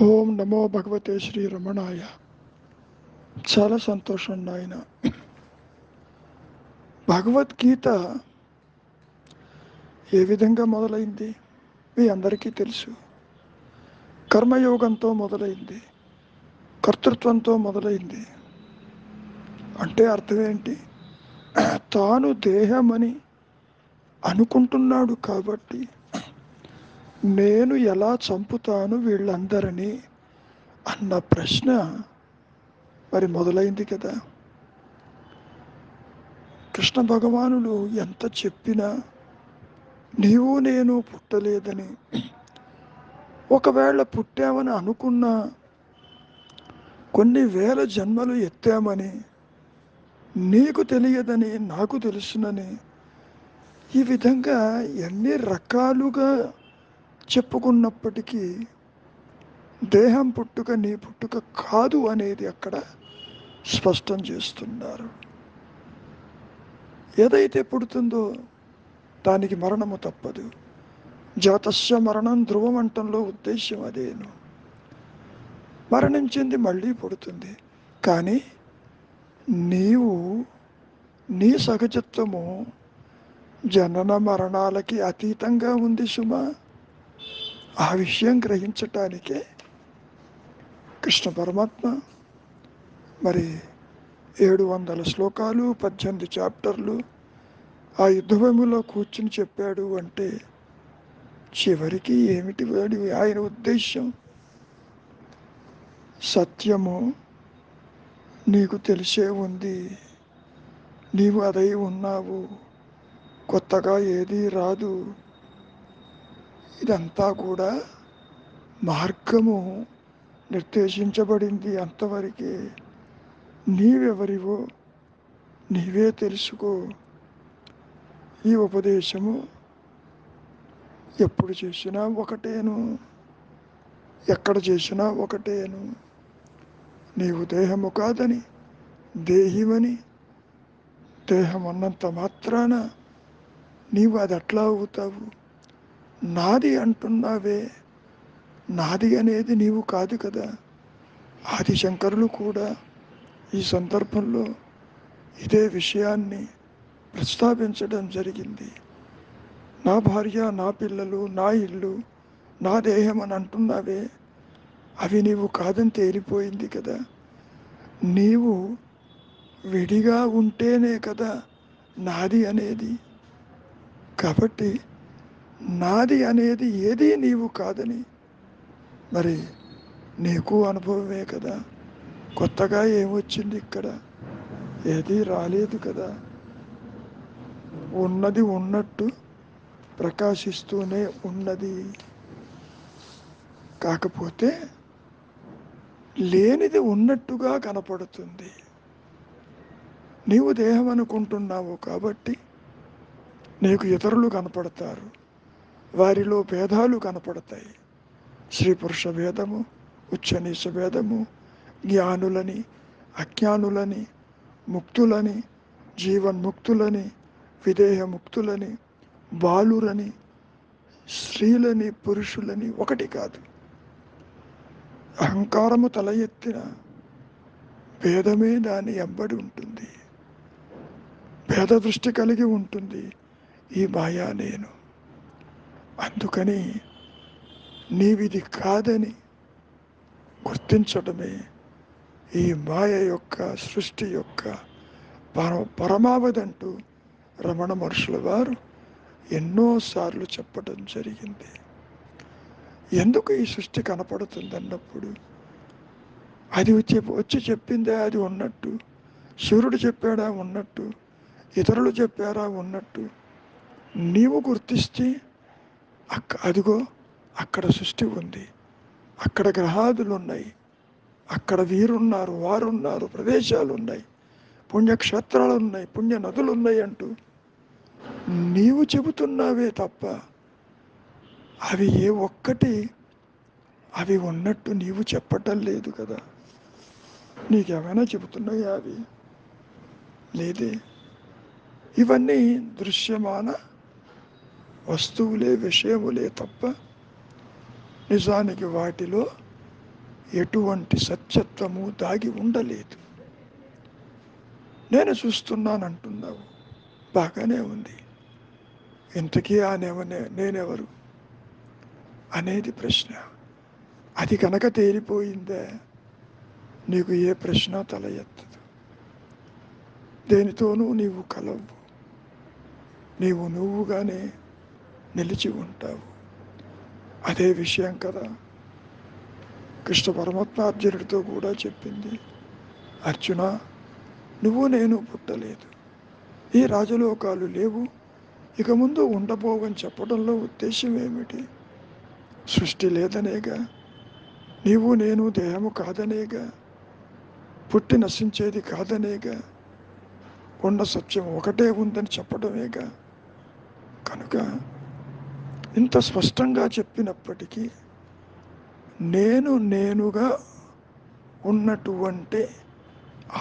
ఓం నమో భగవతే శ్రీ రమణాయ. చాలా సంతోషం నాయన. భగవద్గీత ఏ విధంగా మొదలైంది? మీ అందరికీ తెలుసు. కర్మయోగంతో మొదలైంది. కర్తృత్వంతో మొదలైంది. అంటే అర్థం ఏంటి తాను దేహమని అనుకుంటున్నాడు కాబట్టి నేను ఎలా చంపుతాను వీళ్ళందరినీ అన్న ప్రశ్న మరి మొదలైంది కదా. కృష్ణ భగవానులు ఎంత చెప్పినా నీవు నేను పుట్టలేదని. ఒకవేళ పుట్టామని అనుకున్నా కొన్ని వేల జన్మలు ఎత్తామని నీకు తెలియదని నాకు తెలుసునని ఈ విధంగా ఎన్ని రకాలుగా చెప్పుకున్నప్పటికీ దేహం పుట్టుక నీ పుట్టుక కాదు అనేది అక్కడ స్పష్టం చేస్తున్నారు. ఏదైతే పుడుతుందో దానికి మరణము తప్పదు. జాతస్య మరణం ధ్రువమంటంలో ఉద్దేశ్యం అదేను. మరణించింది మళ్ళీ పుడుతుంది. కానీ నీవు నీ సహజత్వము జనన మరణాలకి అతీతంగా ఉంది సుమా. ఆ విషయం గ్రహించటానికే కృష్ణ పరమాత్మ మరి ఏడు వందల శ్లోకాలు పద్దెనిమిది చాప్టర్లు ఆ యుద్ధభూమిలో కూర్చుని చెప్పాడు అంటే చివరికి ఏమిటి వాడి ఆయన ఉద్దేశం సత్యము నీకు తెలిసే ఉంది నీవు అదై ఉన్నావు కొత్తగా ఏదీ రాదు ఇదంతా కూడా మార్గము నిర్దేశించబడింది అంతవరకే. నీవెవరివో నీవే తెలుసుకో. ఈ ఉపదేశము ఎప్పుడు చేసినా ఒకటేను. ఎక్కడ చేసినా ఒకటేను. నీవు దేహము కాదని దేహిమని దేహం అన్నంత మాత్రాన నీవు అది అట్లా అవుతావు? నాది అంటున్నావే. నాది అనేది నీవు కాదు కదా. ఆదిశంకరులు కూడా ఈ సందర్భంలో ఇదే విషయాన్ని ప్రస్తావించడం జరిగింది. నా భార్య నా పిల్లలు నా ఇల్లు నా దేహం అని అంటున్నావే. అవి నీవు కాదని తేలిపోయింది కదా. నీవు విడిగా ఉంటేనే కదా నాది అనేది. కాబట్టి నాది అనేది ఏది నీవు కాదని. మరి నీకు అనుభవమే కదా. కొత్తగా ఏమొచ్చింది ఇక్కడ? ఏది రాలేదు కదా. ఉన్నది ఉన్నట్టు ప్రకాశిస్తూనే ఉన్నది. కాకపోతే లేనిది ఉన్నట్టుగా కనపడుతుంది. నీవు దేహం అనుకుంటున్నావు కాబట్టి నీకు ఇతరులు కనపడతారు. వారిలో భేదాలు కనపడతాయి. స్త్రీ పురుష భేదము ఉచ్చనీచ భేదము జ్ఞానులని అజ్ఞానులని ముక్తులని జీవన్ముక్తులని విదేహముక్తులని బాలురని స్త్రీలని పురుషులని ఒకటి కాదు. అహంకారము తల ఎత్తిన భేదమే దాని ఎంబడి ఉంటుంది. భేద దృష్టి కలిగి ఉంటుంది. ఈ మాయా నేను. అందుకని నీవిది కాదని గుర్తించడమే ఈ మాయ యొక్క సృష్టి యొక్క పర పరమావధంటూ రమణ మహర్షుల వారు ఎన్నోసార్లు చెప్పడం జరిగింది. ఎందుకు ఈ సృష్టి కనపడుతుంది అన్నప్పుడు అది వచ్చి వచ్చి చెప్పిందే అది ఉన్నట్టు సూర్యుడు చెప్పాడా ఉన్నట్టు ఇతరులు చెప్పారా ఉన్నట్టు నీవు గుర్తిస్తే అక్క అదిగో అక్కడ సృష్టి ఉంది. అక్కడ గ్రహాదులు ఉన్నాయి అక్కడ వీరున్నారు వారున్నారు ప్రదేశాలు ఉన్నాయి పుణ్యక్షేత్రాలు ఉన్నాయి పుణ్య నదులు ఉన్నాయి అంటూ నీవు చెబుతున్నావే తప్ప అవి ఏ ఒక్కటి అవి ఉన్నట్టు నీవు చెప్పటం లేదు కదా. నీకేమైనా చెబుతున్నాయా అవి? లేదే. ఇవన్నీ దృశ్యమాన వస్తువులే విషయములే తప్ప నిజానికి వాటిలో ఎటువంటి సత్యత్వము దాగి ఉండలేదు. నేను చూస్తున్నానంటున్నావు. బాగానే ఉంది. ఇంతకీ ఆ నేనెవరు? అనేది ప్రశ్న. అది కనుక తేలిపోయిందే? నీకు ఏ ప్రశ్న తల ఎత్తదు దేనితోనూ నీవు కలవు. నీవు నువ్వుగానే నిలిచి ఉంటావు. అదే విషయం కదా. కృష్ణ పరమాత్మ అర్జునుడితో కూడా చెప్పింది అర్జున నువ్వు నేను పుట్టలేదు. ఈ రాజలోకాలు లేవు. ఇక ముందు ఉండబోవని చెప్పడంలో ఉద్దేశం ఏమిటి? సృష్టి లేదనేగా. నీవు నేను దేహము కాదనేగా. పుట్టి నశించేది కాదనేగా. ఉన్న సత్యం ఒకటే ఉందని చెప్పడమేగా. కనుక ఇంత స్పష్టంగా చెప్పినప్పటికీ నేను నేనుగా ఉన్నటువంటి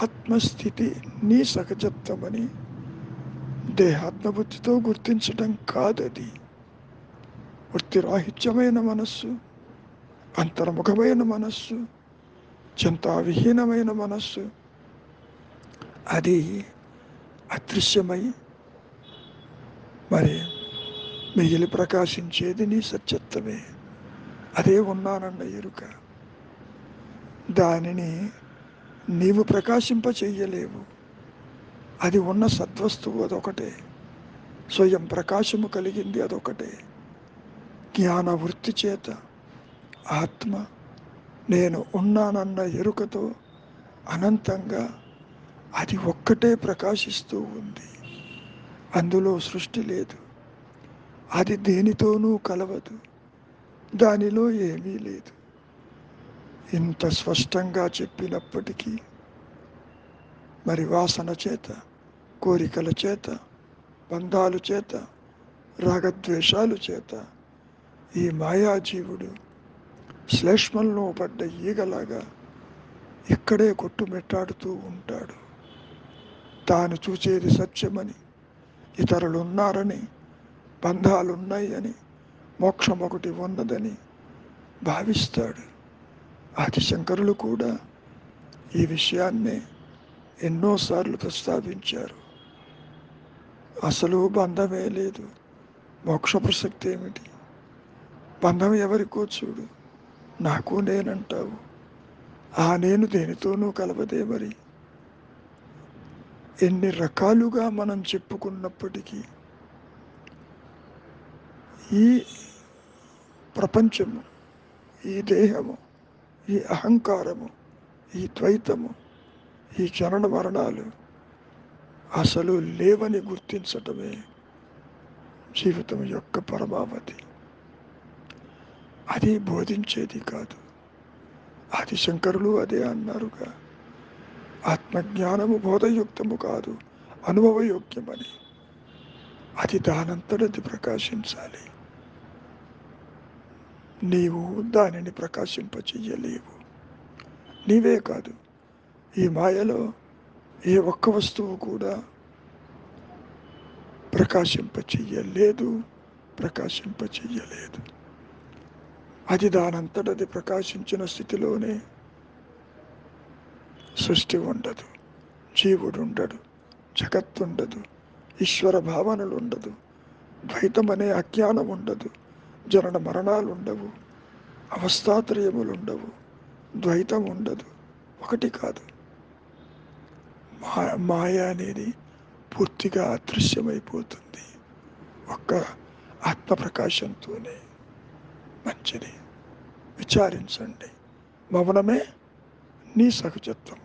ఆత్మస్థితి నీ సహజత్వమని దేహాత్మబుద్ధితో గుర్తించడం కాదది. వృత్తిరాహిత్యమైన మనస్సు అంతర్ముఖమైన మనస్సు చింతావిహీనమైన మనస్సు అది అదృశ్యమై మరి మిగిలి ప్రకాశించేది నీ సత్యత్వమే. అదే ఉన్నానన్న ఎరుక. దానిని నీవు ప్రకాశింప చెయ్యలేవు అది ఉన్న సద్వస్తువు అదొకటే. స్వయం ప్రకాశము కలిగింది అదొకటే. జ్ఞాన వృత్తి చేత ఆత్మ నేను ఉన్నానన్న ఎరుకతో అనంతంగా అది ఒక్కటే ప్రకాశిస్తూ ఉంది. అందులో సృష్టి లేదు. అది దేనితోనూ కలవదు. దానిలో ఏమీ లేదు. ఇంత స్పష్టంగా చెప్పినప్పటికీ మరి వాసన చేత కోరికల చేత బంధాలు చేత రాగద్వేషాలు చేత ఈ మాయాజీవుడు శ్లేష్మంలో పడ్డ ఈగలాగా ఇక్కడే కొట్టుమెట్టాడుతూ ఉంటాడు. తాను చూసేది సత్యమని ఇతరులున్నారని బంధాలున్నాయని మోక్షం ఒకటి ఉన్నదని భావిస్తాడు. ఆదిశంకరులు కూడా ఈ విషయాన్నే ఎన్నోసార్లు ప్రస్తావించారు. అసలు బంధమే లేదు. మోక్ష ప్రసక్తి ఏమిటి బంధం ఎవరికో చూడు. నాకు నేనంటావు. ఆ నేను దేనితోనూ కలవదే మరి. ఎన్ని రకాలుగా మనం చెప్పుకున్నప్పటికీ ఈ ప్రపంచము ఈ దేహము ఈ అహంకారము ఈ ద్వైతము ఈ చరణ మరణాలు అసలు లేవని గుర్తించటమే జీవితం యొక్క పరమావధి. అది బోధించేది కాదు. అది శంకరులు అదే అన్నారుగా. ఆత్మజ్ఞానము బోధయుక్తము కాదు అనుభవయోగ్యమని. అది దానంతటది ప్రకాశించాలి. నీవు దానిని ప్రకాశింపచేయలేవు. నీవే కాదు ఈ మాయలో ఏ ఒక్క వస్తువు కూడా ప్రకాశింపచేయలేదు ప్రకాశింపచేయలేదు. అది దానంతటది ప్రకాశించిన స్థితిలోనే సృష్టి ఉండదు జీవుడు ఉండడు జగత్తుండదు ఈశ్వర భావనలు ఉండదు ద్వైతం అనే అజ్ఞానం ఉండదు జనన మరణాలు ఉండవు. అవస్థాత్రయములు ఉండవు ద్వైతం ఉండదు ఒకటి కాదు. మా మాయ అనేది పూర్తిగా అదృశ్యమైపోతుంది. ఒక్క ఆత్మప్రకాశంతోనే. మంచిది. విచారించండి. మౌనమే నీ సహజత్వం.